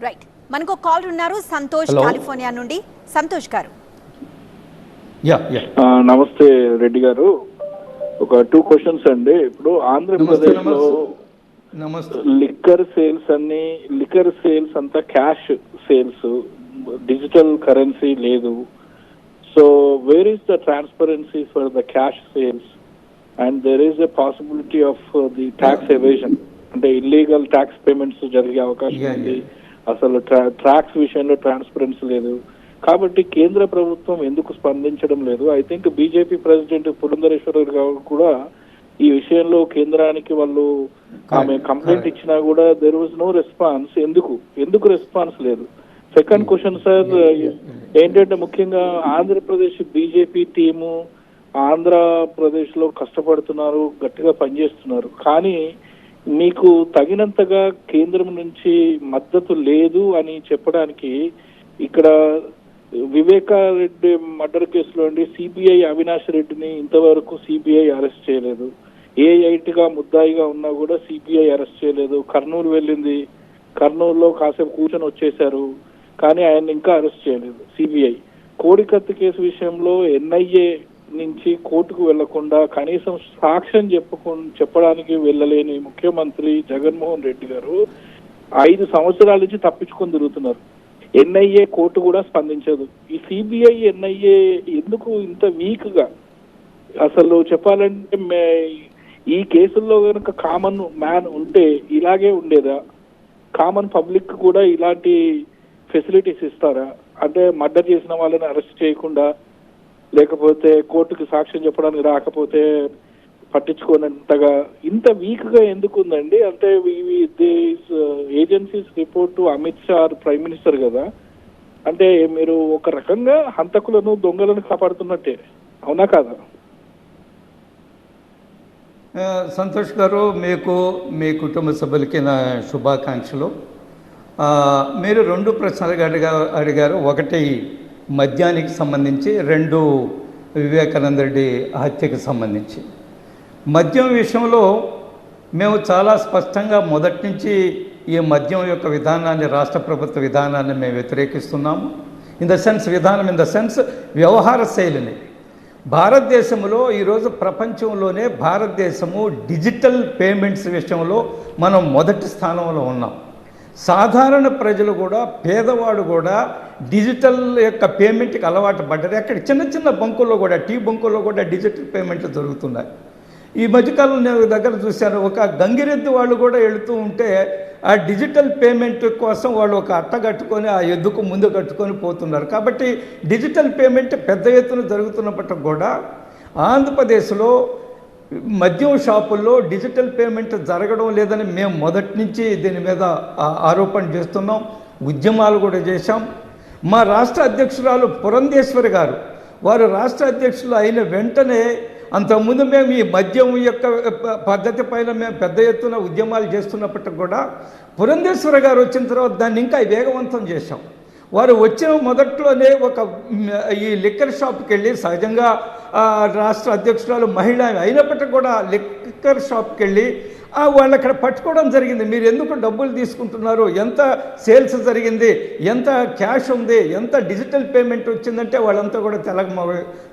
Right మనకు call ఉన్నారు Santosh. California నుండి. సంతోష్ గారు. యా యా ఆ, నమస్తే రెడ్డి గారు. ఒక టూ క్వశ్చన్స్ అండి. ఇప్పుడు ఆంధ్రప్రదేశ్లో లిక్కర్ సేల్స్ అన్ని లిక్కర్ సేల్స్ అంతా క్యాష్ సేల్స్ డిజిటల్ కరెన్సీ లేదు. So where is the transparency for the cash sales and there is a possibility of the tax evasion అంటే ఇల్లీగల్ ట్యాక్స్ పేమెంట్స్ జరిగే అవకాశం ఉంది. అసలు ట్రాక్స్ విషయంలో ట్రాన్స్పరెన్సీ లేదు. కాబట్టి కేంద్ర ప్రభుత్వం ఎందుకు స్పందించడం లేదు? I think BJP president Purandhareshwara garu కూడా ఈ విషయంలో కేంద్రానికి వాళ్ళు ఆమె కంప్లైంట్. ఇచ్చినా కూడా దెర్ వాజ్ నో రెస్పాన్స్ ఎందుకు? ఎందుకు రెస్పాన్స్ లేదు? Second question sir. ఏంటంటే ముఖ్యంగా ఆంధ్రప్రదేశ్ బీజేపీ టీము ఆంధ్రప్రదేశ్లో కష్టపడుతున్నారు గట్టిగా పనిచేస్తున్నారు. కానీ మీకు తగినంతగా కేంద్రం నుంచి మద్దతు లేదు అని చెప్పడానికి ఇక్కడ వివేకారెడ్డి మర్డర్ కేసులో అండి సిబిఐ అవినాష్ రెడ్డిని ఇంతవరకు సిబిఐ అరెస్ట్ చేయలేదు. ఏ ముద్దాయిగా ఉన్నా కూడా సిబిఐ అరెస్ట్ చేయలేదు. కర్నూలు వెళ్ళింది. కర్నూలులో కాసేపు కూర్చొని వచ్చేశారు. కానీ ఆయన ఇంకా అరెస్ట్ చేయలేదు. సిబిఐ కోడికత్తి కేసు విషయంలో ఎన్ఐఏ నుంచి కోర్టుకు వెళ్ళకుండా కనీసం సాక్ష్యం చెప్పుకు చెప్పడానికి వెళ్ళలేని ముఖ్యమంత్రి జగన్మోహన్ రెడ్డి గారు ఐదు సంవత్సరాల నుంచి తప్పించుకొని తిరుగుతున్నారు. ఎన్ఐఏ కోర్టు కూడా స్పందించదు. ఈ సిబిఐ ఎన్ఐఏ ఎందుకు ఇంత వీక్గా అసలు చెప్పాలంటే మే- ఈ కేసుల్లో కనుక కామన్ మ్యాన్ ఉంటే ఇలాగే ఉండేదా? కామన్ పబ్లిక్ కూడా ఇలాంటి ఫెసిలిటీస్ ఇస్తారా? అంటే మర్డర్ చేసిన వాళ్ళని అరెస్ట్ చేయకుండా లేకపోతే కోర్టుకి సాక్ష్యం చెప్పడానికి రాకపోతే పట్టించుకోనంతగా ఇంత వీక్గా ఎందుకు ఉందండి అంటే agencies report to Amit Shah prime minister కదా. అంటే మీరు ఒక రకంగా హంతకులను దొంగలను కాపాడుతున్నట్టే. అవునా కాదా? సంతోష్ గారు మీకు మీ కుటుంబ సభ్యులకి నా శుభాకాంక్షలు. మీరు రెండు ప్రశ్నలు అడిగారు. ఒకటి మద్యానికి సంబంధించి రెండు వివేకానంద రెడ్డి హత్యకు సంబంధించి. మద్యం విషయంలో మేము చాలా స్పష్టంగా మొదటి నుంచి ఈ మద్యం యొక్క విధానాన్ని రాష్ట్ర ప్రభుత్వ విధానాన్ని మేము వ్యతిరేకిస్తున్నాము. ఇన్ ద సెన్స్ విధానం ఇన్ ద సెన్స్ వ్యవహార శైలిని. భారతదేశంలో ఈరోజు ప్రపంచంలోనే భారతదేశము డిజిటల్ పేమెంట్స్ విషయంలో మనం మొదటి స్థానంలో ఉన్నాం. సాధారణ ప్రజలు కూడా పేదవాడు కూడా డిజిటల్ యొక్క పేమెంట్కి అలవాటు పడ్డది. అక్కడ చిన్న చిన్న బంకుల్లో కూడా టీ బంకుల్లో కూడా డిజిటల్ పేమెంట్లు జరుగుతున్నాయి. ఈ మధ్యకాలంలో నేను దగ్గర చూశాను ఒక గంగిరెద్దు వాళ్ళు కూడా వెళుతూ ఉంటే ఆ డిజిటల్ పేమెంట్ కోసం వాళ్ళు ఒక అట్ట కట్టుకొని ఆ ఎద్దుకు ముందు కట్టుకొని పోతున్నారు. కాబట్టి డిజిటల్ పేమెంట్ పెద్ద ఎత్తున జరుగుతున్నప్పటికి కూడా ఆంధ్రప్రదేశ్లో మద్యం షాపుల్లో డిజిటల్ పేమెంట్ జరగడం లేదని మేము మొదటి నుంచి దీని మీద ఆరోపణ చేస్తున్నాం. ఉద్యమాలు కూడా చేశాం. మా రాష్ట్ర అధ్యక్షురాలు పురంధేశ్వరి గారు. వారు రాష్ట్ర అధ్యక్షులు అయిన వెంటనే అంతకుముందు మేము ఈ మద్యం యొక్క పద్ధతి పైన మేము పెద్ద ఎత్తున ఉద్యమాలు చేస్తున్నప్పటికి కూడా పురంధేశ్వర గారు వచ్చిన తర్వాత దాన్ని ఇంకా వేగవంతం చేశాం. వారు వచ్చిన మొదట్లోనే ఒక ఈ లిక్కర్ షాప్కి వెళ్ళి సహజంగా రాష్ట్ర అధ్యక్షురాలు మహిళ అయినప్పటికీ కూడా లిక్కర్ షాప్కి వెళ్ళి వాళ్ళు అక్కడ పట్టుకోవడం జరిగింది. మీరు ఎందుకు డబ్బులు తీసుకుంటున్నారు? ఎంత సేల్స్ జరిగింది? ఎంత క్యాష్ ఉంది? ఎంత డిజిటల్ పేమెంట్ వచ్చిందంటే వాళ్ళంతా కూడా తెల్లమ్మ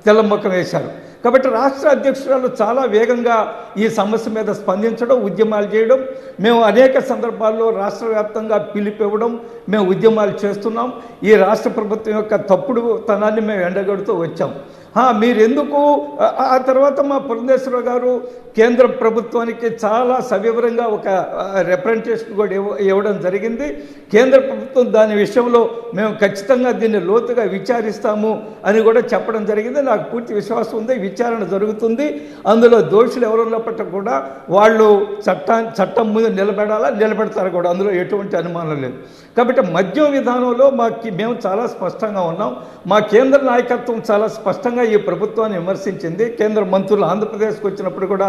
తెల్లమ్మకం వేశారు. కాబట్టి రాష్ట్ర అధ్యక్షురాలు చాలా వేగంగా ఈ సమస్య మీద స్పందించడం ఉద్యమాలు చేయడం మేము అనేక సందర్భాల్లో రాష్ట్ర వ్యాప్తంగా పిలిపివ్వడం మేము ఉద్యమాలు చేస్తున్నాం. ఈ రాష్ట్ర ప్రభుత్వం యొక్క తప్పుడు తనాన్ని మేము ఎండగడుతూ వచ్చాం. మీరు మీరెందుకు? ఆ- తర్వాత మా పురంధేశ్వర గారు కేంద్ర ప్రభుత్వానికి చాలా సవివరంగా ఒక రిప్రజెంటేషన్ కూడా ఇవ్వడం జరిగింది. కేంద్ర ప్రభుత్వం దాని విషయంలో మేము ఖచ్చితంగా దీన్ని లోతుగా విచారిస్తాము అని కూడా చెప్పడం జరిగింది. నాకు పూర్తి విశ్వాసం ఉంది విచారణ జరుగుతుంది. అందులో దోషులు ఎవరున్నప్పటికీ కూడా వాళ్ళు చట్టం చట్టం ముందు నిలబెడాలా నిలబెడతారు కూడా అందులో ఎటువంటి అనుమానం లేదు. కాబట్టి మద్యం విధానంలో మాకు మేము చాలా స్పష్టంగా ఉన్నాం. మా కేంద్ర నాయకత్వం చాలా స్పష్టంగా ఈ ప్రభుత్వాన్ని విమర్శించింది. కేంద్ర మంత్రులు ఆంధ్రప్రదేశ్కి వచ్చినప్పుడు కూడా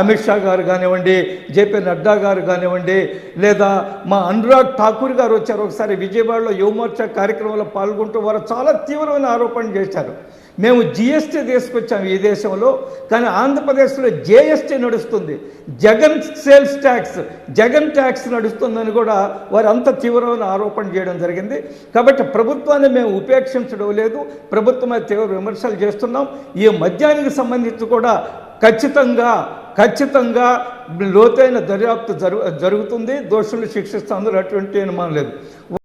అమిత్ షా గారు కానివ్వండి జేపీ నడ్డా గారు కానివ్వండి లేదా మా అనురాగ్ ఠాకూర్ గారు వచ్చారు. ఒకసారి విజయవాడలో యువమోర్చా కార్యక్రమంలో పాల్గొంటూ వారు చాలా తీవ్రమైన ఆరోపణ చేశారు. మేము జిఎస్టీ తీసుకొచ్చాము ఈ దేశంలో కానీ ఆంధ్రప్రదేశ్లో జేఎస్టీ నడుస్తుంది. Jagan sales tax Jagan tax నడుస్తుందని కూడా వారు అంత తీవ్రమైన ఆరోపణ చేయడం జరిగింది. కాబట్టి ప్రభుత్వాన్ని మేము ఉపేక్షించడం లేదు ప్రభుత్వం తీవ్ర విమర్శలు చేస్తున్నాం. ఈ మద్యానికి సంబంధించి కూడా ఖచ్చితంగా ఖచ్చితంగా లోతైన దర్యాప్తు జరుగు జరుగుతుంది. దోషులు శిక్షిస్తాం అందులో అటువంటి అనుమానం లేదు.